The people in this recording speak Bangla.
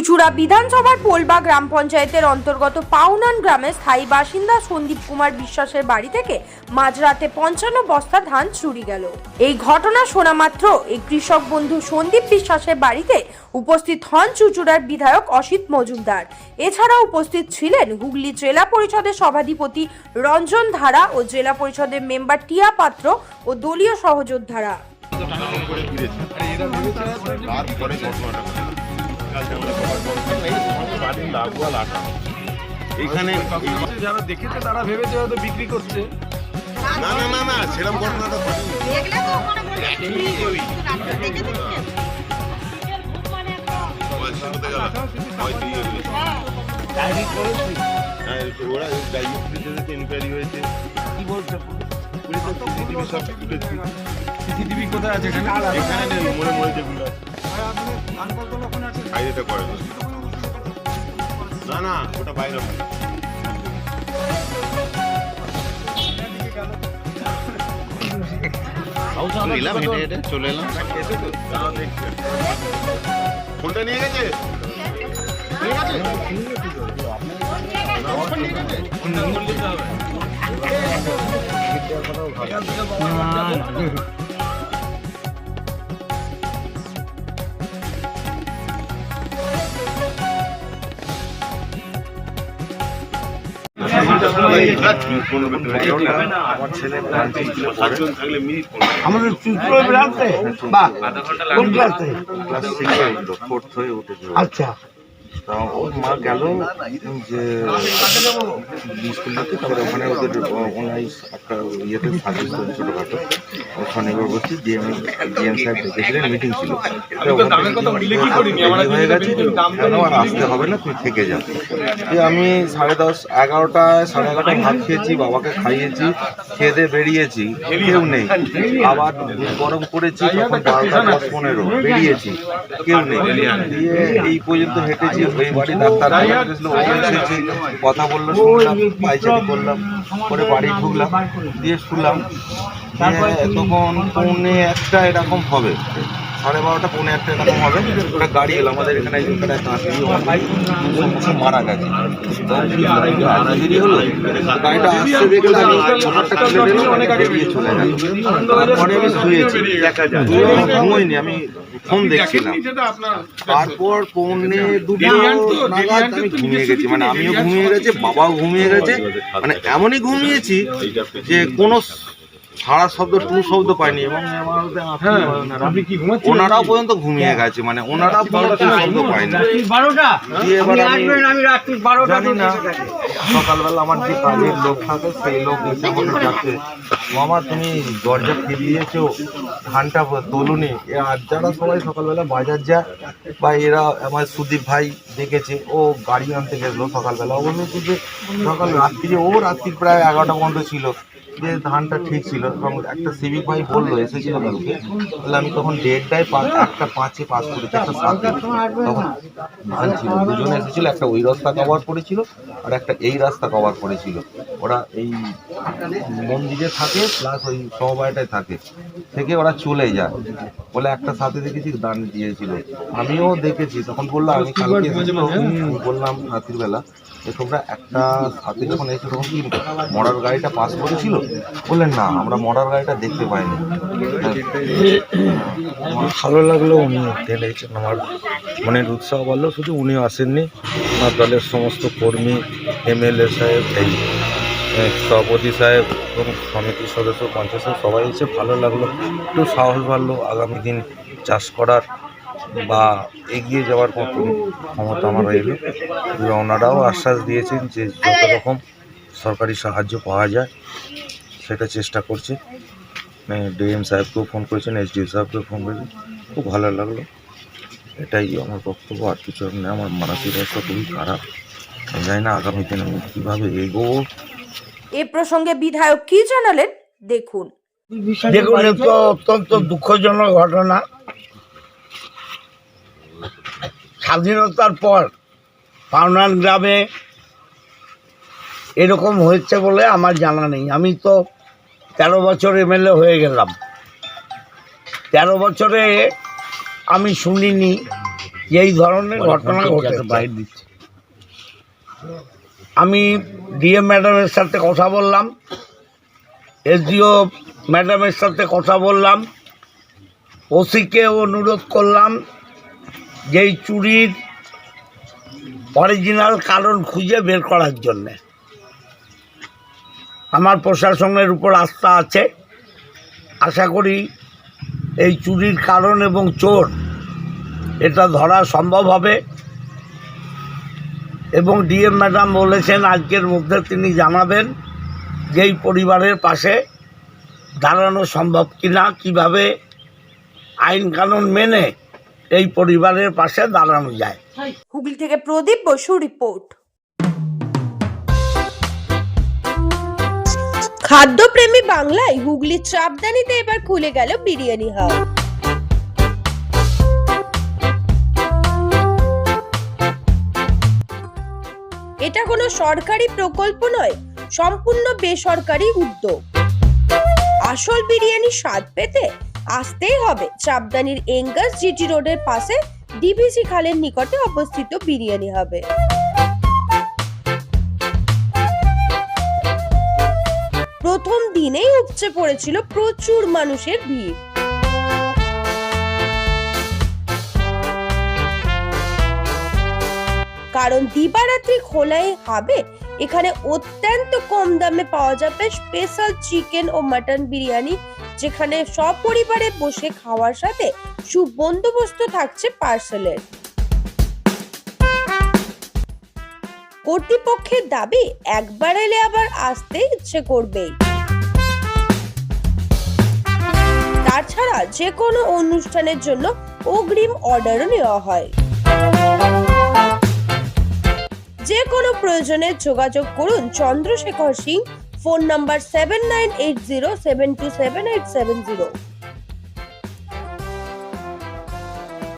চুচুড়া বিধানসভার পোলবা গ্রাম পঞ্চায়েতের অন্তর্গত পাউনান গ্রামের স্থায়ী বাসিন্দা সন্দীপ কুমার বিশ্বাসের বাড়ি থেকে মাঝরাতে পঞ্চান্ন বস্তা ধান চুরি গেল। এই ঘটনা শোনা মাত্র এই কৃষক বন্ধু সন্দীপ বিশ্বাসের বাড়িতে উপস্থিত হন চুচুড়ার বিধায়ক অসিত মজুমদার। এছাড়া উপস্থিত ছিলেন হুগলি জেলা পরিষদের সভাধিপতি রঞ্জন ধারা ও জেলা পরিষদের মেম্বার টিয়া পাত্র ও দলীয় সহযোদ্ধারা। যারা দেখেছে তারা ভেবেছে হয়তো বিক্রি করছে। না না না সেরকম ঘটনাটা। হ্যাঁ, তো ওরা ডাইরেক্ট পুলিশের ইনকোয়ারি হয়েছে কি বলছে? পুলিশ তো সব সিসিটিভি কোথায় আছে এখানে এখানে মনে মনে যেগুলো আছে। বাইরেটা করে না। না না ওটা বাইরে হয় চলে এলাম। ফোনটা নিয়ে গেছে নিয়ে গেছে? আমার ছেলে। আমাদের চুচুড়ো বেড়াতে বা কোন ক্লাসে? ক্লাস সিক্সে ফোর্থ হয়ে উঠেছিল আচ্ছা। তা ওর মা গেল যে স্কুল যেতে তারপরে ওখানে ওদের ওনার একটা ইয়েতে সার্ভিস করে ছোটোখাটো। ও শনিবার বলছি ডিএম ডিএম সাহেব ডেকেছিলেন মিটিং ছিল। ওখান থেকে হয়ে গেছে কেন আর আসতে হবে না তুই থেকে যা দিয়ে আমি সাড়ে দশ এগারোটায় সাড়ে এগারোটায় ভাত খেয়েছি বাবাকে খাইয়েছি খেয়ে দিয়ে বেরিয়েছি কেউ নেই। আবার গরম করেছি তখন বারোটা দশ পনেরো বেরিয়েছি কেউ নেই। দিয়ে এই পর্যন্ত হেঁটেছি ওই বাড়ি ডাক্তার কথা বলল শুনলাম পাইচারি করলাম করে বাড়ি ঢুকলাম দিয়ে শুনলাম তখন পৌনে একটা এরকম হবে। সাড়ে বারোটা, পৌনে একটা এরকম হবে। ওটা গাড়ি এলো, আমাদের এখানে মারা গেছে। আনাগিরি হলো। গাড়িটা চলে তারপরে আমি আমি ফোন দেখছিলাম। তারপর পৌনে দুটো ঘুমিয়ে গেছি। মানে আমিও ঘুমিয়ে গেছি, বাবাও ঘুমিয়ে গেছে। মানে এমনই ঘুমিয়েছি যে কোনো সারা শব্দ টু শব্দ পাইনি এবং ঘুমাচ্ছেন ওনারাও পর্যন্ত ঘুমিয়ে গেছে মানে ওনারাও পর্যন্ত শব্দ এবার জানি না সকালবেলা আমার যে কাজের লোক থাকে সেই লোক এসে আমাকে মামা তুমি দরজা ফিরিয়েছো ধানটা তোলুনি। এ আর যারা সবাই সকালবেলা বাজার যায় বা এরা আমার সুদীপ ভাই দেখেছে ও গাড়ি আনতে গেছিল সকালবেলা। ও বলেছে যে সকাল রাত্রি ও রাত্রি প্রায় এগারোটা পর্যন্ত ছিল। যে ধানটা ঠিক ছিল এবং একটা সিভিক ভাই বলল, এসেছিল কালকে, তাহলে আমি তখন দেড়টায় পাঁচ একটা পাঁচে পাস করেছি একটা সাথে তখন ধান ছিল, দুজনে এসেছিল, একটা ওই রাস্তা কভার করেছিল আর একটা এই রাস্তা কভার করেছিল। ওরা এই মন্দিরে থাকে প্লাস ওই সমবায়টায় থাকে, থেকে ওরা চলে যায়। বলে একটা সাথে দেখেছি দান দিয়েছিল। আমিও দেখেছি, তখন বললাম আমি কালকে বললাম রাত্রির তোমরা একটা সাথে যখন এসে তখন কি মরার গাড়িটা পাস করেছিল? বললেন, না, আমরা মরার গাড়িটা দেখতে পাইনি। আমার ভালো লাগল উনি ঢেলেছেন আমার মনের উৎসাহ বাড়লো। শুধু উনি আসেননি আমার দলের সমস্ত কর্মী, এমএলএ সাহেব, এই সভাপতি সাহেব এবং সমিতির সদস্য, পঞ্চায়েত সবাই এসে ভালো লাগল। একটু সাহস বাড়লো আগামী দিন চাষ করার। বা এগিয়ে যাওয়ার মতো ক্ষমতা আমার এবং ওনারাও আশ্বাস দিয়েছেন যে যত রকম সরকারি সাহায্য পাওয়া যায় সেটা চেষ্টা করছে। ডিএম সাহেবকেও ফোন করেছেন এসডিও সাহেবকেও ফোন করেছেন। খুব ভালো লাগল। এটাই আমার বক্তব্য। আর কিছু নেই আমার মানসিক অবস্থা খুবই খারাপ। আমি জানি না আগামী দিনে আমি কীভাবে এগোবো। এ প্রসঙ্গে বিধায়ক কি জানালেন? দেখুন। দেখুন এ তো অত্যন্ত দুঃখজনক ঘটনা। স্বাধীনতার পর পাওনার গ্রামে এরকম হয়েছে বলে আমার জানা নেই। আমি তো তেরো বছর এমএলএ হয়ে গেলাম। তেরো বছরে আমি শুনিনি এই ধরনের ঘটনা ঘটেছে। বাইর দিচ্ছে। আমি ডিএম ম্যাডামের সাথে কথা বললাম এসডিও ম্যাডামের সাথে কথা বললাম ওসিকে অনুরোধ করলাম যে এই চুরির অরিজিনাল কারণ খুঁজে বের করার জন্যে। আমার প্রশাসনের উপর আস্থা আছে। আশা করি এই চুরির কারণ এবং চোর এটা ধরা সম্ভব হবে। এবং ডিএম ম্যাডাম বলেছেন, আজকের মধ্যে তিনি জানাবেন যেই পরিবারের পাশে দাঁড়ানো সম্ভব কিনা, কীভাবে আইন কানুন মেনে এই পরিবারের পাশে দাঁড়ানো যায়। হুগলি থেকে প্রদীপ বসু রিপোর্ট। খাদ্যপ্রেমী বাংলায় হুগলির চাপদানিতে এবার খুলে গেল বিরিয়ানি হাউস এটা কোনো সরকারি প্রকল্প নয়, সম্পূর্ণ বেসরকারি উদ্যোগ। আসল বিরিয়ানি স্বাদ পেতে আসতেই হবে। চাপদানির এঙ্গাস জিটি রোডের পাশে ডিবিসি খালের নিকটে অবস্থিত বিরিয়ানি হবে। প্রথম দিনেই উপচে পড়েছিল প্রচুর মানুষের ভিড়। কারণ দিবারাত্রি খোলাই হবে। এখানে অত্যন্ত কম দামে পাওয়া যাবে স্পেশাল চিকেন ও মাটন বিরিয়ানি, যেখানে সপরিবারে বসে খাওয়ার সাথে সুবন্দোবস্ত থাকছে পার্সেলের কর্তৃপক্ষের দাবি একবার এলে আবার আসতে ইচ্ছে করবেই। তাছাড়া যে কোনো অনুষ্ঠানের জন্য অগ্রিম অর্ডারও নেওয়া হয়। প্রয়োজনে যোগাযোগ করুন Chandrashekhar Singh, phone number seven nine eight zero seven two seven eight seven zero